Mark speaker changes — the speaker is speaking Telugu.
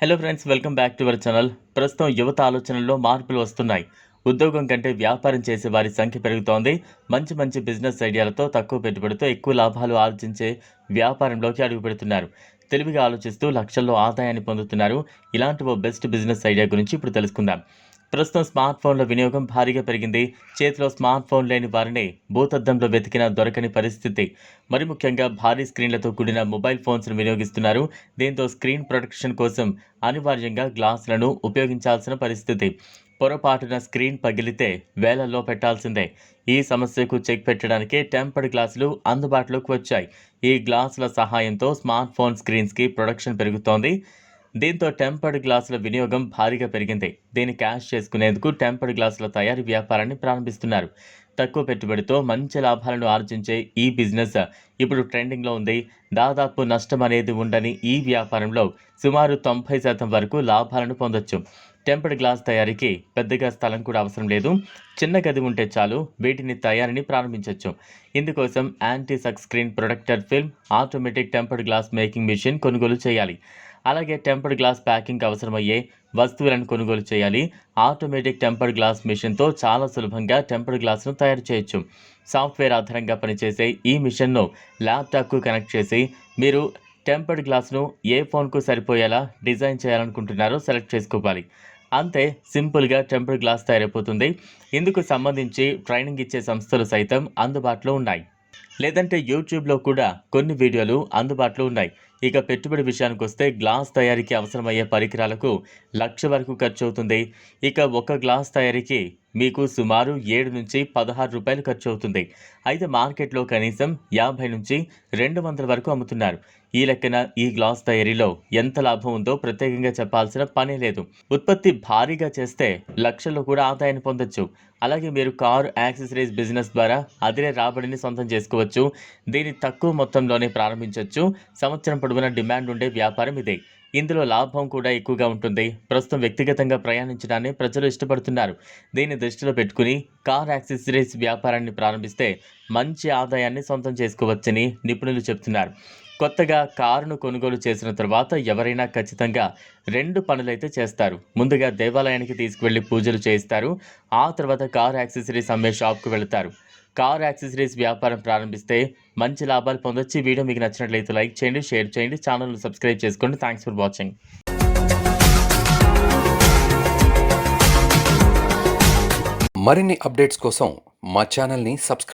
Speaker 1: Hello friends welcome back to our channel ప్రస్తుతం యువత ఆలోచనల్లో మార్పులు వస్తున్నాయి. ఉద్యోగం కంటే వ్యాపారం చేసే వారి సంఖ్య పెరుగుతోంది. మంచి మంచి బిజినెస్ ఐడియాలతో తక్కువ పెట్టుబడితో ఎక్కువ లాభాలు ఆర్జించే వ్యాపారంలోకి అడుగుపెడుతున్నారు తెలివిగా ఆలోచిస్తూ లక్షల్లో ఆదాయాన్ని పొందుతున్నారు. ఇలాంటి ఓ బెస్ట్ బిజినెస్ ఐడియా గురించి ఇప్పుడు తెలుసుకుందాం. ప్రస్తుతం స్మార్ట్ ఫోన్ల వినియోగం భారీగా పెరిగింది. చేతిలో స్మార్ట్ ఫోన్ లేని వారిని భూతద్దంలో వెతికినా దొరకని పరిస్థితి. మరి ముఖ్యంగా భారీ స్క్రీన్లతో కూడిన మొబైల్ ఫోన్స్ను వినియోగిస్తున్నారు. దీంతో స్క్రీన్ ప్రొటెక్షన్ కోసం అనివార్యంగా గ్లాసులను ఉపయోగించాల్సిన పరిస్థితి. పొరపాటున స్క్రీన్ పగిలితే వేలల్లో పెట్టాల్సిందే. ఈ సమస్యకు చెక్ పెట్టడానికి టెంపర్డ్ గ్లాసులు అందుబాటులోకి వచ్చాయి. ఈ గ్లాసుల సహాయంతో స్మార్ట్ ఫోన్ స్క్రీన్స్కి ప్రొడక్షన్ పెరుగుతోంది. దీంతో టెంపర్డ్ గ్లాసుల వినియోగం భారీగా పెరిగింది. దీన్ని క్యాష్ చేసుకునేందుకు టెంపర్డ్ గ్లాసుల తయారీ వ్యాపారాన్ని ప్రారంభిస్తున్నారు. తక్కువ పెట్టుబడితో మంచి లాభాలను ఆర్జించే ఈ బిజినెస్ ఇప్పుడు ట్రెండింగ్లో ఉంది. దాదాపు నష్టం అనేది ఉండని ఈ వ్యాపారంలో సుమారు తొంభై శాతం వరకు లాభాలను పొందొచ్చు. టెంపర్డ్ గ్లాస్ తయారీకి పెద్దగా స్థలం కూడా అవసరం లేదు. చిన్న గది ఉంటే చాలు వీటిని తయారీని ప్రారంభించవచ్చు ఇందుకోసం యాంటీ సక్ screen protector film automatic tempered glass making machine కొనుగోలు చేయాలి. అలాగే టెంపర్డ్ గ్లాస్ ప్యాకింగ్ అవసరమయ్యే వస్తువులను కొనుగోలు చేయాలి. ఆటోమేటిక్ టెంపర్డ్ గ్లాస్ మిషన్తో చాలా సులభంగా టెంపర్డ్ గ్లాస్ను తయారు చేయొచ్చు. సాఫ్ట్వేర్ ఆధారంగా పనిచేసే ఈ మిషన్ను ల్యాప్టాప్కు కనెక్ట్ చేసి మీరు టెంపర్డ్ గ్లాస్ను ఏ ఫోన్కు సరిపోయేలా డిజైన్ చేయాలనుకుంటున్నారో సెలెక్ట్ చేసుకోవాలి. అంతే సింపుల్గా టెంపర్డ్ గ్లాస్ తయారైపోతుంది. ఇందుకు సంబంధించి ట్రైనింగ్ ఇచ్చే సంస్థలు సైతం అందుబాటులో ఉన్నాయి. లేదంటే యూట్యూబ్లో కూడా కొన్ని వీడియోలు అందుబాటులో ఉన్నాయి. ఇక పెట్టుబడి విషయానికి వస్తే గ్లాస్ తయారీకి అవసరమయ్యే పరికరాలకు లక్ష వరకు ఖర్చు అవుతుంది ఇక ఒక గ్లాస్ తయారీకి మీకు సుమారు ఏడు నుంచి పదహారు రూపాయలు ఖర్చు అవుతుంది అయితే మార్కెట్లో కనీసం యాభై నుంచి రెండు వందల వరకు అమ్ముతున్నారు. ఈ లెక్కన ఈ గ్లాస్ తయారీలో ఎంత లాభం ఉందో ప్రత్యేకంగా చెప్పాల్సిన పనే లేదు. ఉత్పత్తి భారీగా చేస్తే లక్షల్లో కూడా ఆదాయాన్ని పొందొచ్చు. అలాగే మీరు కారు యాక్సెసరీస్ బిజినెస్ ద్వారా అదే రాబడిని సొంతం చేసుకోవచ్చు. దీన్ని తక్కువ మొత్తంలోనే ప్రారంభించవచ్చు సంవత్సరం పొడవునా డిమాండ్ ఉండే వ్యాపారం ఇదే. ఇందులో లాభం కూడా ఎక్కువగా ఉంటుంది. ప్రస్తుతం వ్యక్తిగతంగా ప్రయాణించడాన్ని ప్రజలు ఇష్టపడుతున్నారు. దీన్ని దృష్టిలో పెట్టుకుని కార్ యాక్సెసరీస్ వ్యాపారాన్ని ప్రారంభిస్తే మంచి ఆదాయాన్ని సొంతం చేసుకోవచ్చని నిపుణులు చెబుతున్నారు. కొత్తగా కారును కొనుగోలు చేసిన తర్వాత ఎవరైనా ఖచ్చితంగా రెండు పనులైతే చేస్తారు. ముందుగా దేవాలయానికి తీసుకువెళ్ళి పూజలు చేయిస్తారు. ఆ తర్వాత కార్ యాక్సెసరీస్ అమ్మే షాప్కు వెళతారు. కార్ యాక్సెసరీస్ వ్యాపారం ప్రారంభిస్తే మంచి లాభాలు పొందొచ్చు. వీడియో మీకు నచ్చినట్లయితే లైక్ చేయండి షేర్ చేయండి ఛానల్ను సబ్స్క్రైబ్ చేసుకోండి థ్యాంక్స్ ఫర్ వాచింగ్.
Speaker 2: మరిన్ని అప్డేట్స్ కోసం మా ఛానల్ని సబ్స్క్రైబ్